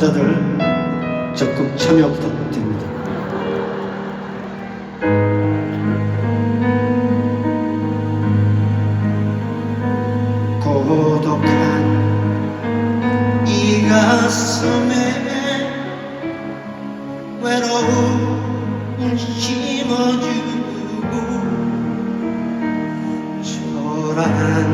남자들 적극 참여 부탁드립니다. 고독한 이 가슴에 외로움을 심어주고 초라한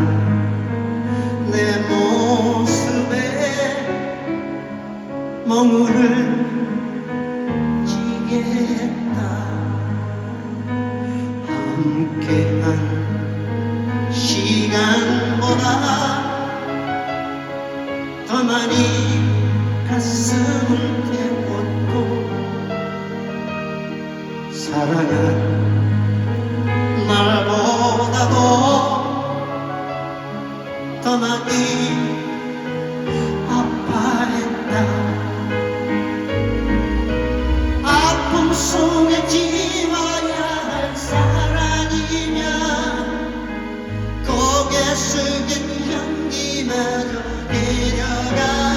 함께한 시간보다 더 많이 가슴을 태웠고 사랑한 날보다도 더 많이 숙인 향기마저 내려가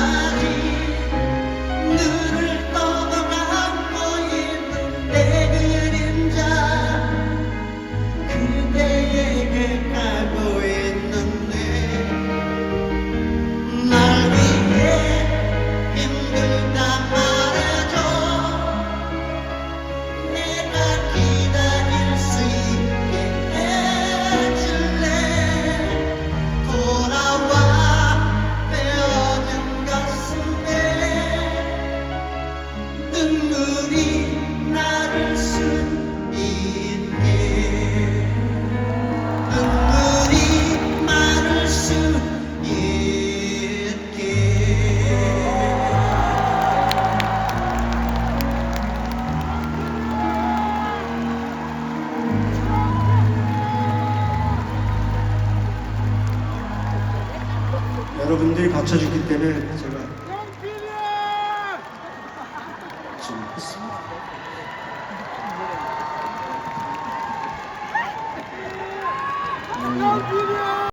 여러분들이 받쳐주기 때문에 제가 지금 했습니다.